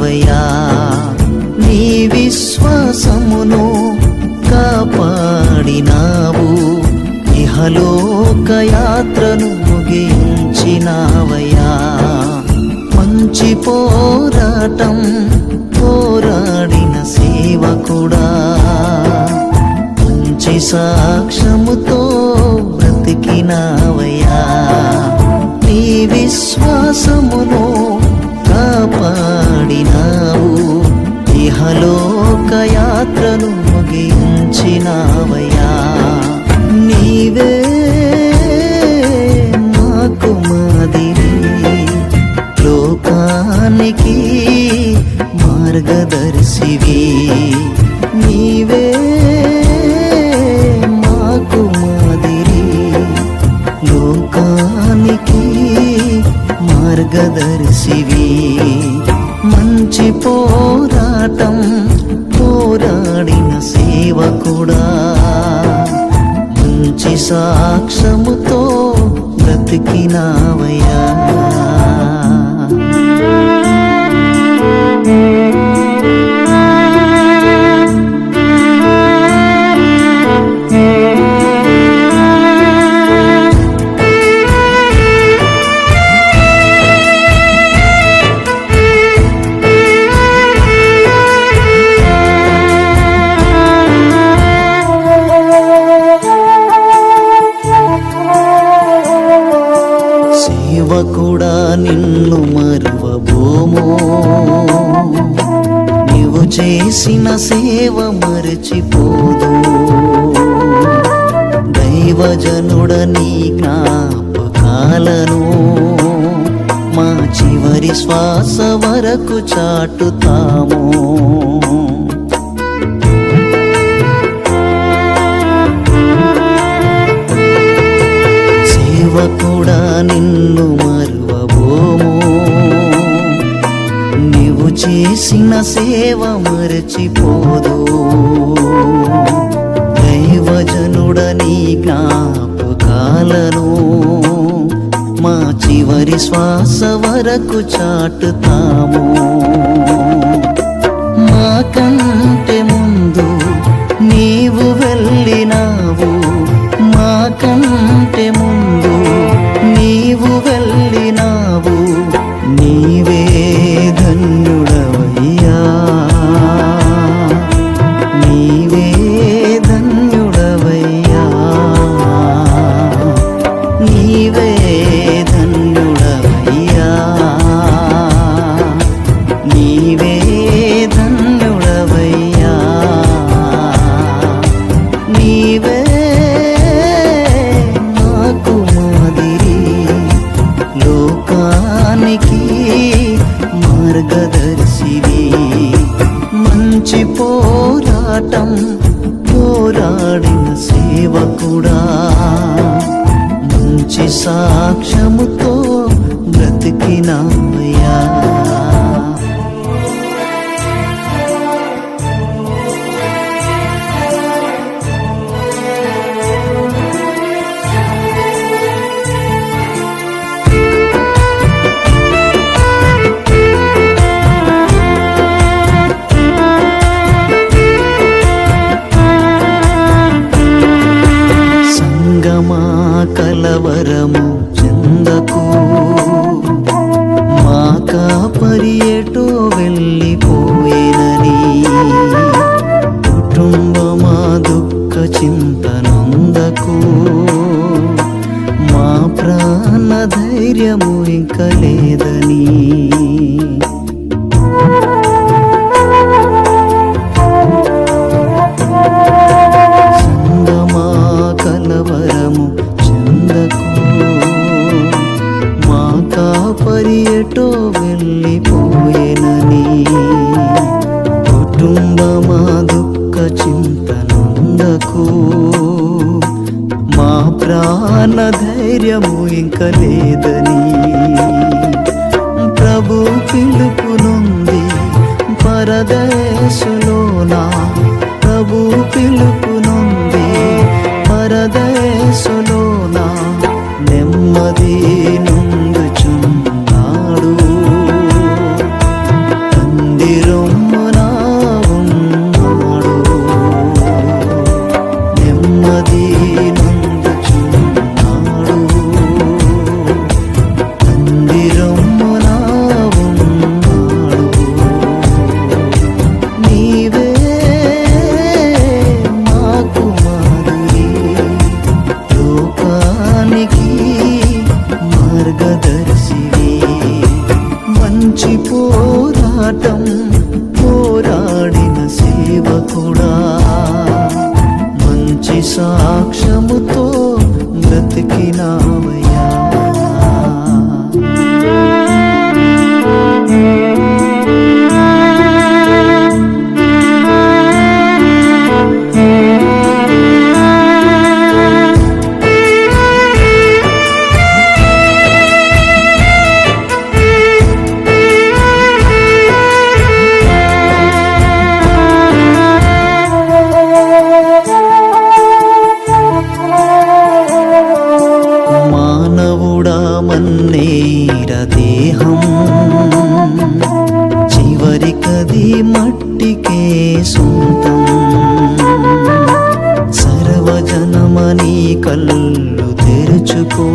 బ్రతికినావయ్యా నీ విశ్వాసమును కాపాడినావు. ఇహలోక యాత్రను ముగించినావయ్యా. మంచి పోరాటం పోరాడిన సేవకుడా. మంచి సాక్ష్యముతో బ్రతికినావయ్యా. నీ విశ్వాసమును ఇహలోకయాత్రను ముగించినావయ్యా. నీవే మాకు మాదిరి. లోకానికి మార్గదర్శివి. నీవే మాకు మాదిరి. లోకానికి మార్గదర్శివి. బ్రతికినావయ్యా. చేసిన సేవ మరచిపోదు. దైవజనుడ నీ జ్ఞాపకాలను మా చివరి శ్వాస వరకు చాటుతాము. సేవ మరచిపోదు. దైవజనుడ నీ జ్ఞాపకాలను మా చివరి శ్వాస వరకు చాటుతాము. మాకంటే ముందు నీవు వెళ్ళినావు. మాకంటే ముందు మార్గదర్శివి మంచి పోరాటం పోరాడిన సేవకుడా. మంచి సాక్ష్యముతో సంగమా కలవరము చెందకు. మా కాపరి ఎటో వెళ్ళిపోయేనని. కుటుంబమా దుఃఖ చింతనందకు మా ప్రాణ ధైర్యము ఇంక లేదని. కాపరి ఎటో వెళ్ళిపోయేనని. కుటుంబమా దుఃఖ చింతనందకు మా ప్రాణ ధైర్యము ఇంక లేదని. கொண்டிரும் మంచి సాక్ష్యముతో బ్రతికినామయ్యా. మన్నేర దేహం. చివరికది మట్టికే సొంతం. సర్వజనమని కళ్ళు తెరుచుకో.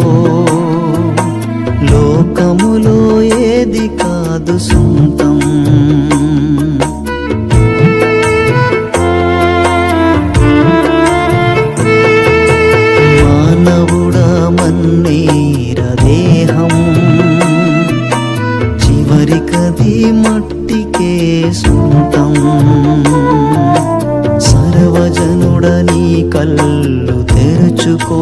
లోకములో ఏది కాదు సొంతం. సొంతం సర్వజనుడని కళ్ళు తెరుచుకో.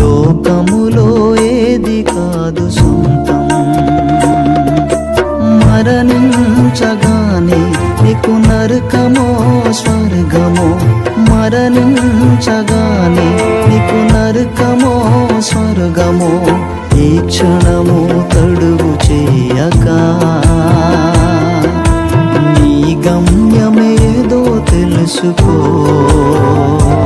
లోకములో ఏది కాదు సొంతం. మరణించగానే నీకు నరకమో స్వర్గమో. మరణించగానే నీకు నరకమో స్వర్గమో. ఈ క్షణము తడుగు చేయక తెలుసుకో ఈ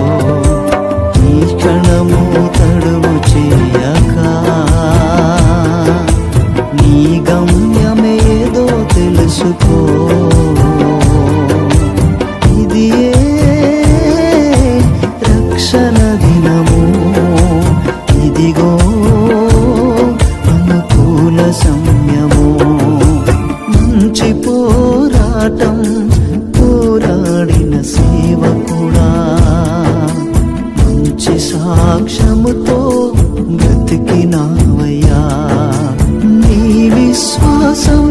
విశ్వాసమును